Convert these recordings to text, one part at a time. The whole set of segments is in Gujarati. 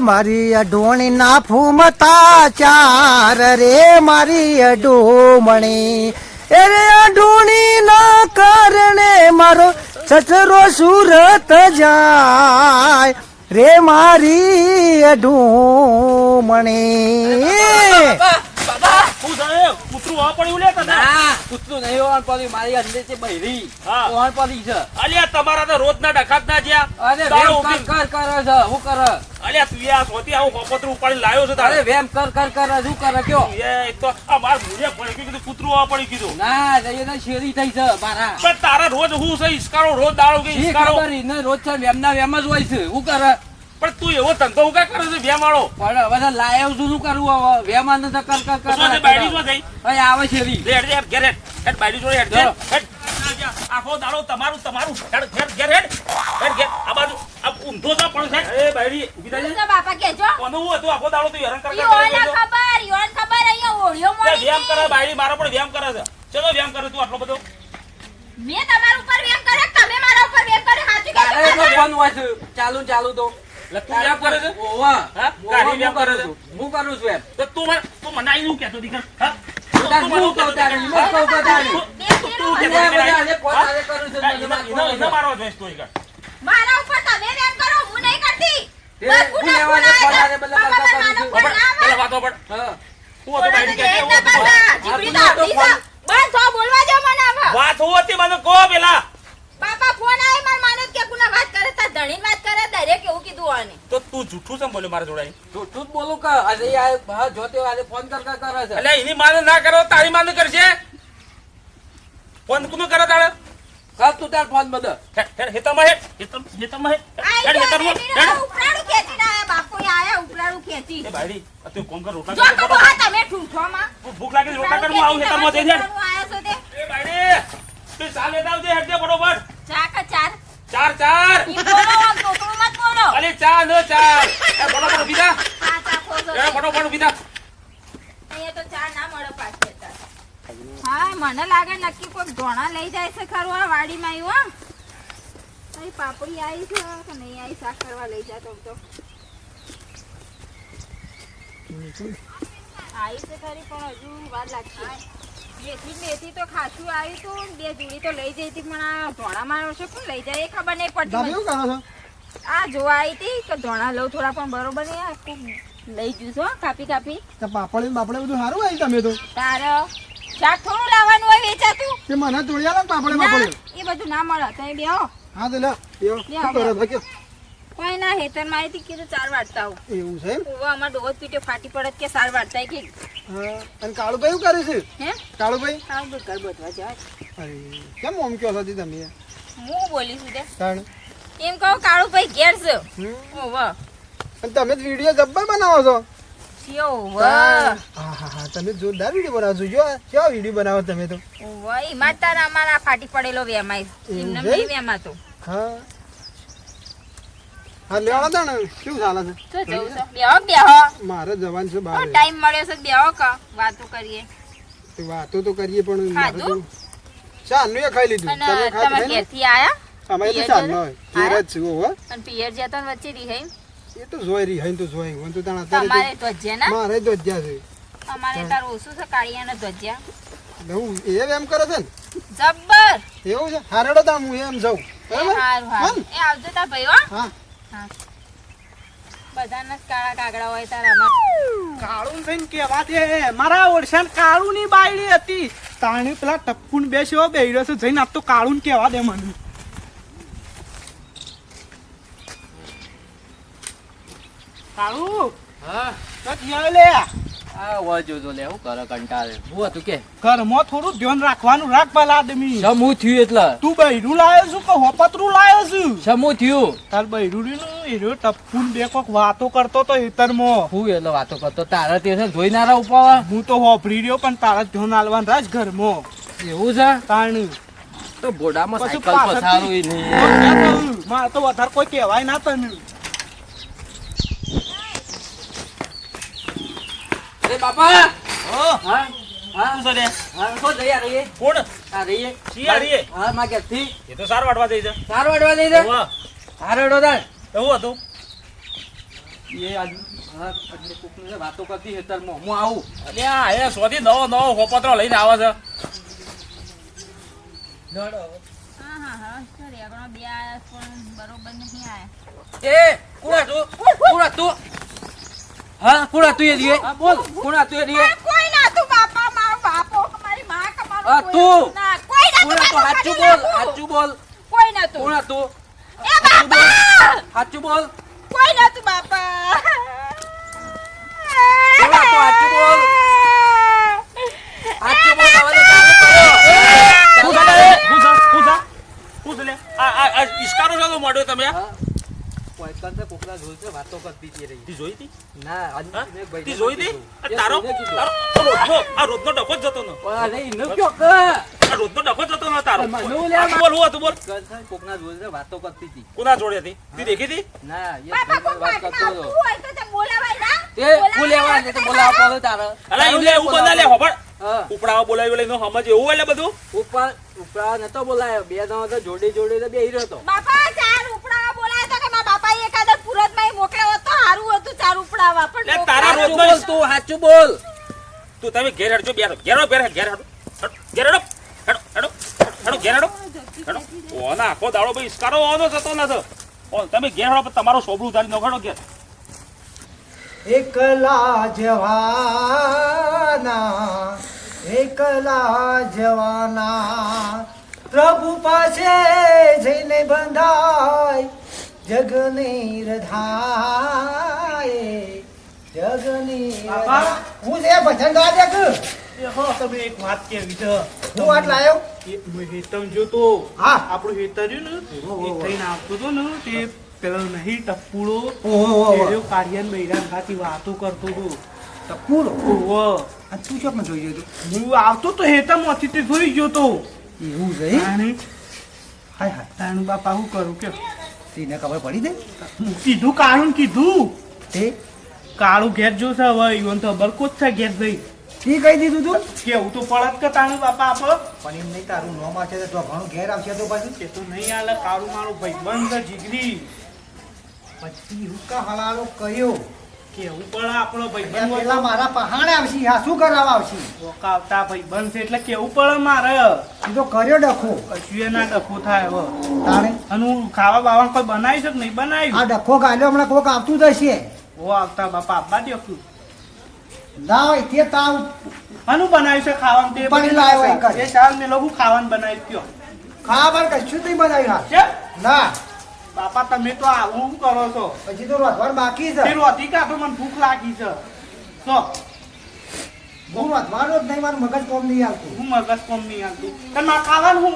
મારી અઢોણી ના ફૂમતા ચાર રે મારી અઢોમણી એ રે અઢોણી ના કારણે મારો સસરો સુરત જાય. રે મારી અઢોમણી? કૂતરું આ પડ્યું લે તને? કૂતરું નહીં હોવાનું પડ્યું મારી અંદર છે બૈરી. હોવાનું પડ્યું છે. અલ્યા તમારા તો રોજના ડખાત ના જ્યાં અરે તારો વેમ કર કર છે હું કરે? અલ્યા તું આ સોથી આવું કોપતરું ઉપાડી લાવ્યો છે તારે. વેમ કર કર કરે શું કરે કયો? એ એક તો આ માર ભૂલે પડી કીધું કૂતરું આ પડી કીધું ના જઈએ ને શેરી થઈ છે મારા. પણ તારા રોજ હું છે ઈસકારો રોજ દાળો કે ઈસકારો? રોજ છે વેમના વેમ જ હોય છે. હું કરે? પણ તું એવો ધંધો ઉગા કરે છે વેમ વાળો પણ હવે તો લાયો છું શું કરવું હવે? વેમાન તો કર કર કર શું છે બાયડી શું થઈ? હવે આવે શેરી લે હેડ હેડ ઘેર હેડ. હેડ બાયડી જોડે હેડ ચાલો. હેડ. આખો દાડો તમારું તમારું. હેડ ઘેર ઘેર હેડ. હેડ ઘેર. આ બાજુ આ ઊંધો તો પણ છે. એ બાયડી ઊભી થઈ જા બાપા કેજો કોનું હું હતું? આખો દાડો તું હેરાન કર કર છે ખબર યોન ખબર અહીંયા ઓળિયો મોડી મળી કરે. બાયડી મારા પણ વેમ કરે છે. ચલો વ્યાયામ કરે તું આટલો બધો. મેં તમારા ઉપર વેમ કર્યો તમે મારા ઉપર વેમ કર્યો સાચું હોય ચાલુ ચાલુ તો. એટલે તું વ્યાયામ કરે છે ઓવા હા? ઓવા, ગાડી કરે કરું હું કરું છું એમ તો તું તું મને આઈ નું કહેતો દીકર હા તાર હું તારે, હું કહું તો તારે. તું કે બધા આજે તારે કરું છું, મને એના- મારવાનો એના- એના છે. મારવા જોઈશ તું ઈ મારા ઉપર તમે વેમ કરો હું નહીં કરતી બસ હું ગુના લેવાને ગુના બદલે કરતા કરું છું. ફોન પણ આવે. પેલા વાતો પણ હા. હું હતું બાયડી કે હું હતું? દેતા તો આ તું આપણી છે. બસ જો બોલવા દો મને હવે. વાત હતી મને કહો પેલા બાપા ફોન આવે માર માનો કે કુના વાત કરે તા ધણી વાત કરે દરેક એવું કીધું આને તો તું જૂઠું કેમ બોલ્યો મારા જોડે જૂઠું જ બોલું કે આજે આ જોતે આજે ફોન કર કર કરે છે એટલે એની માને ના કરો તારી માને કરશે ફોન કોનો કરે તારે કર તું તાર ફોન બધો હેડ, હેડ, હેડ, હેતર- હેતરમાં હેડ. હેડ, ગયો, હેડ. ઉપરાણું ખેંચીને આયા. બાપુએ આયા ઉપરાણું ખેંચી. એ બાયડી, આ તું કોમ કર, રોટલા જો તો બરોબર. બહા તમે ઠૂઠોમાં. ભૂખ લાગે રોટલા કર, હું આવું હેતરમાં જઈને હેડ. આયા છો તે. એ બાયડી, તું ચા લેતા આવજે, હેડજે બરોબર. ચા ચાર? ચાર, ચાર. ઈ બોલો, આમ તોતરું મત બોલો. અલી, ચા ન થા. ચા. બરોબર ઊભી થા. અહીંયા તો ચા ના મળે પાછી અત્યારે. હા મને લાગે નક્કી કોઈ ધોણા લઈ જાય છે ખરું આ વાડીમાં આવ્યું હા પાપડી આવી છે કે નહીં આવી શાક કરવા લઈ જતો તો આવી છે ખરી પણ હજુ વાર લાગશે મેથી મેથી તો ખાસું આવ્યું હતું બે જોડી તો લઈ જઈ હતી પણ આ ધોણામાં છે કોણ લઈ જાય એ ખબર નહીં તમે પડતી શું કરો છો આ જોવા આવી હતી કે ધોણા લઉં થોડા પણ બરોબર નહીં આખું લઈ જઉં છું કાપી કાપી. તો પાપડ બાપડે બધું સારું આવી તમે તો. તારે શાક થોડું લાવવાનું હોય વેચાતું? કે મને તોડી આલો પાપડે બાપડે. એ બધું ના મળે. તમે બેહો હા. તો લે લ્યો, શું કરો? કોઈ ના હેતરમાં આવી કીધું ચાર વાટતા આવું. એવું છે ઓવા અમાર ડોહત પીટે ફાટી પડત કે સાર વાટતા કે હા અને કાળુભાઈ શું કરે છે? હે? કાળુભાઈ? આવું ભાઈ ઘર બધવા જાય. અરે કેમ ઓમ કયો છો તમે? હું બોલી છું તે. તાણ. એમ કહો કાળુ ભાઈ ઘેર છે. ઓવા અને તમે જ વિડિયો જબ્બર બનાવો છો? સિયો વાહ. હા હા તમે જોરદાર વિડિયો બનાવો છો. જો કેવો વિડિયો બનાવો તમે તો? ઓવા માતા અમારા ફાટી પડેલો વેમાય. એમને? નહીં વેમાતો હા. હા લેવાડો તાણ શું ચાલે છે? તો જવું છે. બેહો બેહો. મારે જવાનું છે બહાર ટાઈમ મળ્યો છે. બેહો કા. વાતો કરીએ. વાતો તો કરીએ પણ ખાધું? તો ખાઈ લીધું. તમે તમે ઘેરથી આયા? અમે તો ચાલ નો? ઘેર જ છું હો અને પિયર જતા વચ્ચે રિહાઈ એ તો જોઈ રી હઈ તો જોઈ હું તો તાણ તમારે ધ્વજ્યા ના? મારે તો જ્યાં છે. અમારે તાર ઓછું છે? કાળિયાને ધ્વજ્યા. હું એ એમ કરે છે ને? જબ્બર! એવું છે? હારેડો તા હું એમ જાઉં. બરાબર? હારું હારું. એ આવજો તા ભાઈ હો. હા. બધાના કાળા કાગડા હોય તાર આમાં કાળું થઈને કેવા દે મારા ઓળશાન કાળું ની બાયડી હતી. તાણે પેલા ટપ્પુન બેસ્યો બેહ્યો છે. જઈને આપ તો કાળું કેવા દે મને. કાળું હા? જીયા લે આ હોય જોજો લે હું કરે કંટાળે. હું હતું કે? કરમો થોડું ધ્યાન રાખવાનું રાખ પેલા આદમી. સમૂહ થયું એટલે? તું બૈરું લાયો છું કે હોપતરું લાયો છું? સમૂહ થયું? તાર બૈરું નું એરો ટપ્પુન બે કોક વાતો કરતો તો હેતરમાં હું એટલે વાતો કરતો? તારા તે જોઈ ના રહા ઉપાવા હું તો હોપરી રહ્યો પણ તારા ધ્યાન આલવાનું રાજ ઘરમાં. એવું છે? તાણ. તો બોડામાં સાયકલ પસારું નહીં. મારે તો વધારે કોઈ કહેવાય ના તને. અરે બાપા! હા, હા? હા શું છે? હા શું જઈ રહીએ? કોણ? આ રહીએ. શી આ રહીએ? હા માં ક્યાંથી એ તો સાર વાટવા જઈ છે. સારું અડવા દઈ દે વાહ, સારું અડવા દે એવું હતું? એ આજ હા એટલે કોકની વાતો કરતી હેતરમાં હું આવું. અલ્યા એ સોથી નવો નવો હોપત્રો લઈને આવે છે. હા હા હા સર આગળ બે પણ બરોબર નહીં આયા. એ કોણ હતું? કોણ હતું? હા કોણ હતું એ રીએ? બોલ. કોણ હતું એ રીએ? કોઈ ના તું બાપા મારો બાપો મારી માં કે મારો આ તું. ના કોઈ ના કોણ હતું? સાચું બોલ હાચું બોલ. કોઈ ના તું. કોણ હતું? એ બાપા! સાચું બોલ કોઈ ના તું બાપા. કોણ હતું? સાચું બોલ. હાચું બોલ હવે તો ચાલુ કરો. હું છે લે? હું છે? હું છે? હું છે લે? આ આ ઈસકારો શેનો મોઢો તમે? હા. કોકના જોઈ છે વાતો કરતી હતી રહી. તી જોઈ તી ના આજ મેં ભાઈને તી જોઈ તી કીધું. આ એ તારો તારો આ રોજનો ડખો જતો ને. અરે ઈને કયો કે? આ રોજનો ડખો જતો ને તારો. મને લે બોલ હું હતું બોલ. કોકના જોઈ છે વાતો કરતી હતી. કોના જોડે હતી? તી દેખી તી ના એ બાપા ભાઈને કોઈ વાત કરતો હતો. હોય તો તે બોલાવાય ના તે હું ને તો બોલાવવા પડે તારે. અલા તારું ઈ એવું બધા લે હોબળ ઉપડાવા બોલાવી લઈને સમજ એવું એટલે બધું? ઉપડા ઉપડા નતો બોલાયો. બે જણો તો જોડે જોડે તો બેહી રહ્યો હતો બાપા ચાર ઉપડાવા બોલાયા તો કે મારા બાપાએ એકાદા પુરતમાં મોકલ્યો તો સારું હતું ચાર ઉપડાવા પણ તારા રોજ બોલ તું સાચું બોલ. તું તમે ઘેર હડજો બેરો ઘેરો બેરો ઘેર હેડો હેડો, ઘેર હેડો હડો હેડો હેડો ઘેર હેડો હેડો ઓના આખો દાડો ભાઈ ઇસકારો ઓનો થતો નથી. ઓ તમે ઘેર હેડો તમારો સોબડું ઉધારી નોખડો ઘેર. એકલા જવાના એકલા જવાના. પ્રભુ પાસે જઈને બંધાય જગની રધાય જગની બાપા. હું છે ભજન ગાજે કે? એ હો તમે એક વાત કેવી છે હું વાત લાયો એ મેં હેતર જોતો હા. આપણું હેતર ને એ થઈને આવતો તો ને તે પેલો નહીં ટપુડો ઓહો. એર્યો ખાતી વાતો કરતો હતો. ટપુડો ઓહો આ તું ચોકમાં જોઈ જોજો હું આવતો તો હેતમ તે જોઈ ગયો તો. એવું છે? હાય હાય. તાણું બાપા હું કરું કે? તેને ખબર પડી દે હું કીધું કાળું કીધું. તે? કાળું ઘેર જોશે હવે ઈવન તો બરકો જ છે ઘેર જઈ. તે કહી દીધું તું? કેવું તો પડત કે તારું બાપા આપ. પણ એમ નહીં તારું નોમ છે તો ઘણું ઘેર આવશે તો પાછું. કે તો નહીં આલે કાળું મારું ભાઈ બંધ જીગરી. પછી હુકા હલાલો કર્યો? કેવું પડે આપણો ભાઈબંધ પેલા મારા પહાણે આવશે હા શું કરાવવા આવશે? આવતા ભાઈબંધ છે એટલે કેવું પડે મારે. તો કર્યો ડખો. કશું એ ના ડખો થાય હવે. અને હું ખાવા બાવા કોઈ બનાવી છે કે નહીં બનાવ્યું આ ડખો ગાલ્યો હમણાં કોક આવતું જ હશે. ઓ આવતા બાપા આપવા દો કુ ના હોય તે તાવ. આનું બનાવ્યું છે ખાવાનું? તે પણ લાવ્યો. એ ચાલ મેં લોકો ખાવાનું બનાવી કયો ખાવાનું કશું નહીં બનાવ્યું હા ના. બાપા તમે તો આવું કરો છો. પછી તો રોધવાર બાકી છે. રોધી કાઢો મને ભૂખ લાગી છે. તો હું રોધવાનો જ નહીં મારું મગજ કોમ નહીં આવતું. હું મગજ કોમ નહીં આવતું. તને મારે ખાવાનું હું?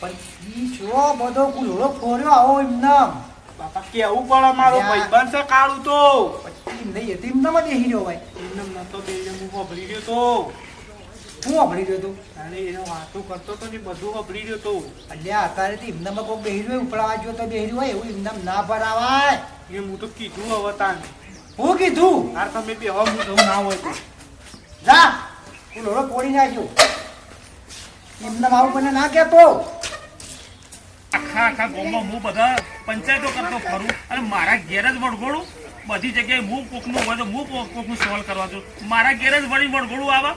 પણ છો બધો કુલોડો ફોર્યો આવો એમને બાપા કેવું પડે મારો. ભાઈબંધ છે કાળું તો? પછી નહીં હતું એમને માં હીરો ભાઈ એમને નતો બેઈને હું હોભળી ગયો તો. હું સાંભળી રહ્યો તું અને એનો વાતો કરતો તો ને બધું અભરી રહ્યો તો. અલ્યા અત્યારે તો એમનામાં કોઈ બેહી હોય ઉપડાવા જો તો બેહી હોય એવું એમનામ ના ભરાવાય. એ હું તો કીધું હવે તાને. હું કીધું? હાર તમે બે હું જવું ના હોય તો. જા હું લોડો પોડી નાખ્યો. એમનામ આવું મને ના કહેતો. આખા આખા ગામમાં હું બધા પંચાયતો કરતો ફરું અને મારા ઘેર જ વળગોળું. બધી જગ્યાએ હું કોકનું હોય તો હું કોક- કોકનું સોલ્વ કરવા છું મારા ઘેર જ વળી વળગોળું આવા.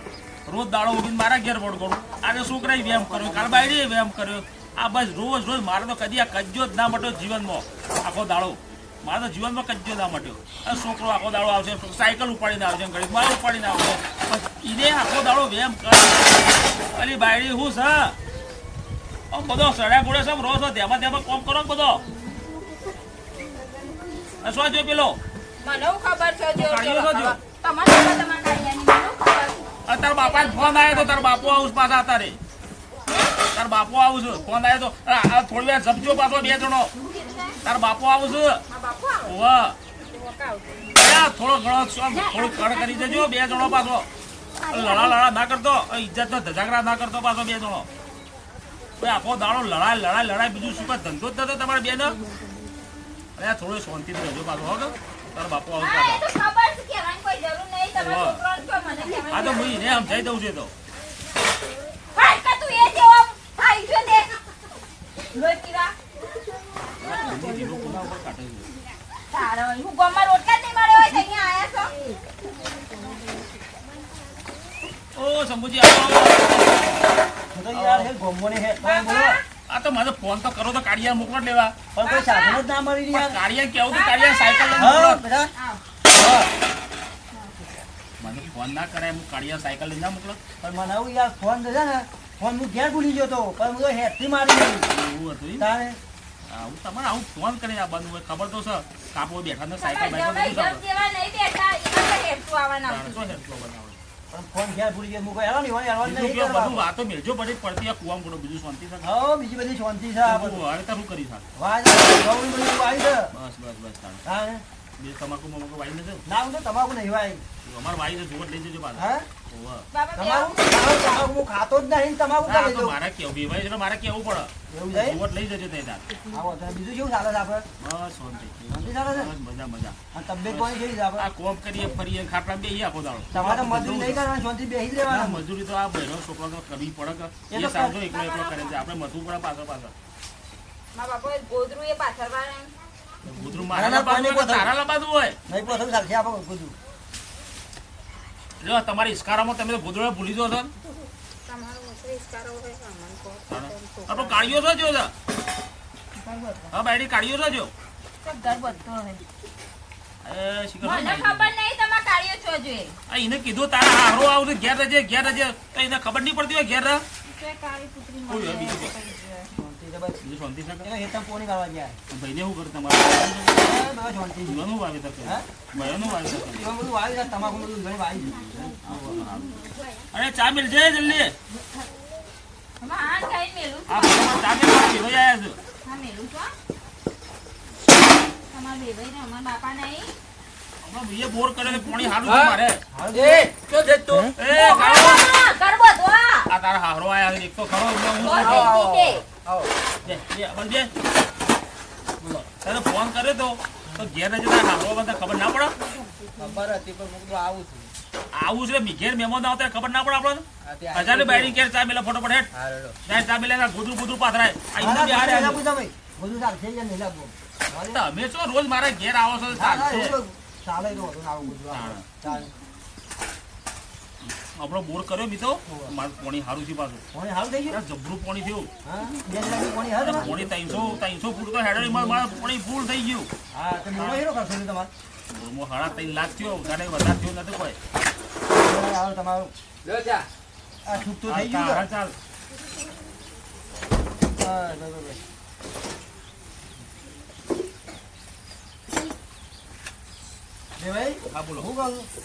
રોજ દાડો ઉઠીને મારા ઘેર વળગોળું આજે છોકરાએ વ્યાયામ કર્યો કાલ બાયડીએ વ્યાયામ કર્યો. આ બસ રોજ રોજ મારે તો કદી આ કજ્જો જ ના મટ્યો જીવનમાં. આખો દાડો. મારે તો જીવનમાં કજ્જો ના મટ્યો. આ છોકરો આખો દાડો આવશે સાયકલ ઉપાડીને આવશે ઘડી બાર ઉપાડીને આવશે. એને આખો દાડો વ્યાયામ કરે. અલી બાયડી હું છે? આમ બધો સડ્યા ગોળે છે રહો છો તેમાં તેમાં કોમ કરો બધો. શું જો પેલો? મને ખબર છે જો? તમારે તાર બાપા ફોન આવ્યો તો તાર બાપુ આવું પાછા તારે તાર બાપુ આવું છું. ફોન આવ્યો તો. થોડી વાર જપજો પાછો બે જણો. તાર બાપુ આવું છું. આ થોડો ઘણો થોડું કડ કરી દેજો બે જણો પાછો. લડા લડા ના કરતો. ઇજ્જત નો ધજાગરા ના કરતો પાછો બે જણો. આખો દાડો લડાય લડાય લડાય. બીજું શું ધંધો જ થતો તમારે બેનો અરે, આ થોડો શાંતિ રહેજો પાછો, હો તારો બાપુ આવું છે કહેવાની કોઈ જરૂર નહીં તમારા વાહ. છોકરાઓને મને કહેવાની આ તો હું એને સમજાઈ દઉં છું તો. હાલ તું એ જેવો આવી ગયો દેખ. લોહી પીવા. આ ધંધો જીરો કોના ઉપર કાઢે છે? તારે હું ગામમાં રોટલા જ નહીં મળે હોય અહીંયા આયા છો? ઓ શંભુજી આવો યાર હે ગોમોને હે બોલો. આ તો મને ફોન તો કરો તો કાળિયા મોકલો લેવા. પણ કોઈ સાધન જ ના મળી કાળિયા કેવું તો કાળિયા સાયકલ લઈને હા મોકલો. બેટા હા. મને ફોન ના કરાય હું કાળિયા સાયકલ લઈને ના મોકલો. પણ મને આવું યાર ફોન છે ને ફોન હું ઘેર ભૂલી ગયો તો પણ હું તો હેડથી મારી એવું હતું? તારે? આવું તમારે આવું ફોન કરી આ બંધ હોય ખબર તો છે. કાપો બેઠા ને સાયકલ? પણ ફોન ઘેર ભૂલી ગયો હું કોઈ હોય હેરાન નહીં બધું વાતો મેળજો પડી પડતી આ કુવામાં બીજું શાંતિ છે? હા બીજી બધી શાંતિ છે આ બધું. હવે તો શું કરી થાય બધી આવી છે. બસ બસ બસ તમાકુ મમાકુ વાઈ ને ના હું તમાકુ નહીં અમાર વાઈ છે જોવટ લઈ જજો હા? તમાકુ તમાકુ ખાતો જ નહીં તમાકુ ના, તો મારે કેવું બેવાય છે એટલે મારે કેવું પડે. એવું જાય જોવટ લઈ જજો તે તાર આવો બીજું કેવું ચાલે છે આપણે? બસ શાંતિ. શાંતિ ચાલે છે? મજા મજા. અને તબિયત છે આપણે? આ કોમ કરીએ ફરીએ ખાટલા બેહીએ આપો દાડો. તમારે મજૂરી નહીં કરવાની શાંતિ બેસી જ રહેવાનું. મજૂરી તો આ બહેનો છોકરો તો કરવી પડે કે એ સાંજો એકલો એકલો કરે છે. આપણે મધુ પડે પાછળ પાછળ. મા બાપા ગોદરું એ પાછળ વાળા. ગોદરું મારા લબાદું હોય તારા લબાદું હોય. નહીં પોતું ચાલશે આપણે બધું જો તમારી ઇસ્કારામાં તમે તો ભૂલી જો છો. ને? તમારો ઓછો ઇસ્કારો હોય કે અમને કહો. આપણો છો જો હા બાયડી કાળિયો છો જો? કીધું તારા હારો આવશે ઘેર રહેજે ઘેર રહેજે. તો એને ખબર નહીં પડતી હોય ઘેર રહ. મને બીજું શાંતિ છે બસ બીજું શાંતિ છે કે? એનો હેતમ પોણી કરવા ગયા. ભાઈને શું કરું તમારે બસ શાંતિ છે. વાવેતર કરે હા? વાવેતર કરે એમાં બધું વાવી તમાકુ બધું ઘણી વાવી અરે ચા મિલ જાય જલ્દી. આમાં આન મેલું આ ચા મિલ ભાઈ આયા છે. હા, મેલું છું, તમારા બેભાઈ ને અમારા બાપા નહીં હમણાં બોર કરે પાણી હારું છે મારે. એ તું. એ. આ તારા હારો આયા એક તો ખરો હું. આવો. તને ફોન કર્યો તો તો ઘેર રહેજે તારા બધા ખબર ના પડે? ખબર હતી પણ હું કીધું આવું છું. આવું છે ઘેર મહેમાન આવતા ખબર ના પડે આપણને? આ તે આવી હજાર બાયડી ઘેર ચા મેલા ફટોફટ હેઠ હા, રેડો. ચા મેલા ગુદરું ગુદરું પાથરાય. આ બી હારે તમે. છો રોજ મારા ઘેર આવો છો ચાલે તો વાંધો ના, આવું બધું આવે. ચાલે. આપણો બોર કર્યો મિત્રો મારું પાણી સારું છે પાછું પાણી હારું થઈ ગયું? જબરું પાણી થયું હા? બે પાણી હારું તમારે? પાણી ત્રણસો ત્રણસો ફૂટ તો હેડે મારું પાણી ફૂલ થઈ ગયું હા, તો મેળો હેરો કરશો ને તમારે? બોરમાં સાડા ત્રણ લાખ થયો વધારે વધારે થયો નથી કોઈ હાલો તમારું લો ચા. આ છૂટ થઈ હા, ગયું હા, ચાલ હા, બસ, બસ, બસ. બે ભાઈ, હા બોલો હું કહું?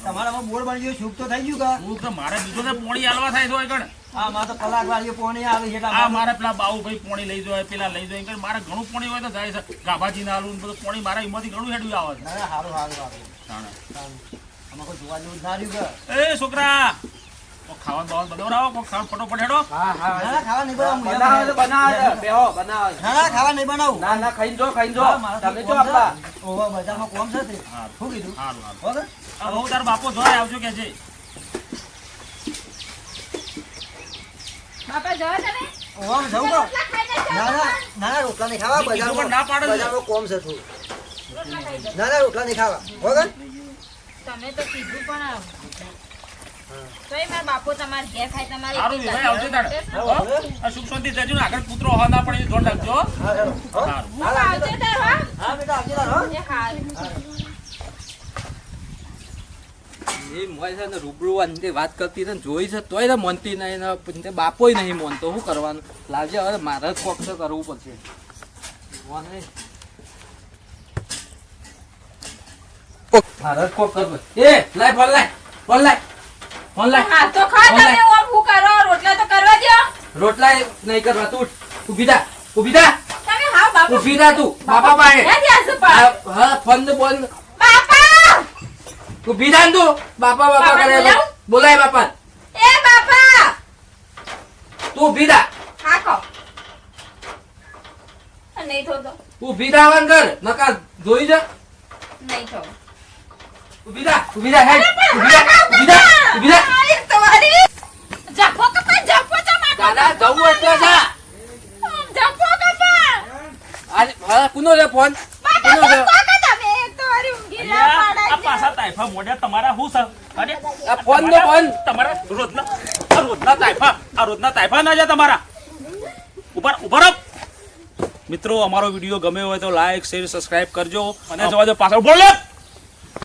તમારામાં બોર બની ગયો છૂટ તો થઈ ગયું કા? હું તો મારે બીજો ને પોણી હાલવા થાય તો ગણ આ માં તો કલાક વાળી પાણી આવે છે આ મારે પેલા બાબુભાઈ પોણી લઈ જાય પેલા લઈ જાય મારે ઘણું પોણી હોય તો જાય છે ગાભાજી ના આલું બધું પોણી મારા એમાંથી ઘણું હેડ્યું આવે છે ના, ના, હારું, હારું, હારું. તાણે. સારું. આમાં કોઈ જોવા જેવું ના રહ્યું એ છોકરા ખાવાનું બાવાનું બનાવડાવો કોક ખાવાનું ફટોફટ હેડો હા હા ખાવા નહીં બનાવું. બનાવો બનાવો બેહો, બનાવો ના, ના, ખાવા નહીં બનાવું. ના ના ખાઈને જો ખાઈને જો તમે જો કોમ છે. આપા ઓવા, બજારમાં કોમ છે તે. હા શું કીધું? સારું સારું હો? તાર બાપો જોડે આવજો કે છે બાપા તમે ઓવા, જવું કા? ના, ના, ના, ના, રોટલા નહીં ખાવા. બજારમાં- ના પાડે બજારમાં કોમ છે જાઓ. ના, ના, રોટલા નહીં ખાવા. તમે તો કીધું પણ તોય મારા બાપુ તમારે ઘેર ખાય તમારે સારું એટલી આવજો તારે હા, હો? આવજો. આ સુખ શાંતિ જજો ને આગળ કૂતરો હવા ના પડે એ રાખજો હો. હા, ચાલો. હો? સારું આવજો તાર હો. હા, બેટા, આવજો તાર, હો? એ મોય છે ને રૂબરૂ અંતે વાત કરતી ને જોઈ છે તોય ને મનતી નહીં ને બાપોય નહીં મનતો શું કરવાનું લાવજે હવે મારે જ પક્ષ કરવું પડશે. મારે જ કોક કરવું એ લાય ફોન લાય ફોન લાય લાય હા તો ખા તમે. ઓમ હું કરો રોટલા તો કરવા દ્યો. રોટલા નહીં કરવા તું. ઊભી થા ઊભી થા તમે બાપુ. ઊભી થા તું. બાપા પાસે. હા હા, ફોન બોલ. બાપા! ઊભી થા તું. બાપા બાપા બાપા કરે. બોલાય બાપા. એ બાપા! તું ઊભી થા હા કહો. નહીં થતો ઊભી થા કર. નકા જોઈ જા. નહીં થતો ઊભી થા ઊભી થા હેડ. ઊભી થા ઊભી થા ફોન? તમારા શું છે? અરે આ ફોન નો ફોન. તમારા રોજના આ રોજના તાયફા આ રોજના તાયફા ના છે તમારા. ઉપર ઉપર મિત્રો અમારો વીડિયો ગમે હોય તો લાઈક શેર સબસ્ક્રાઇબ કરજો. અને જવા દો પાછળ બોલ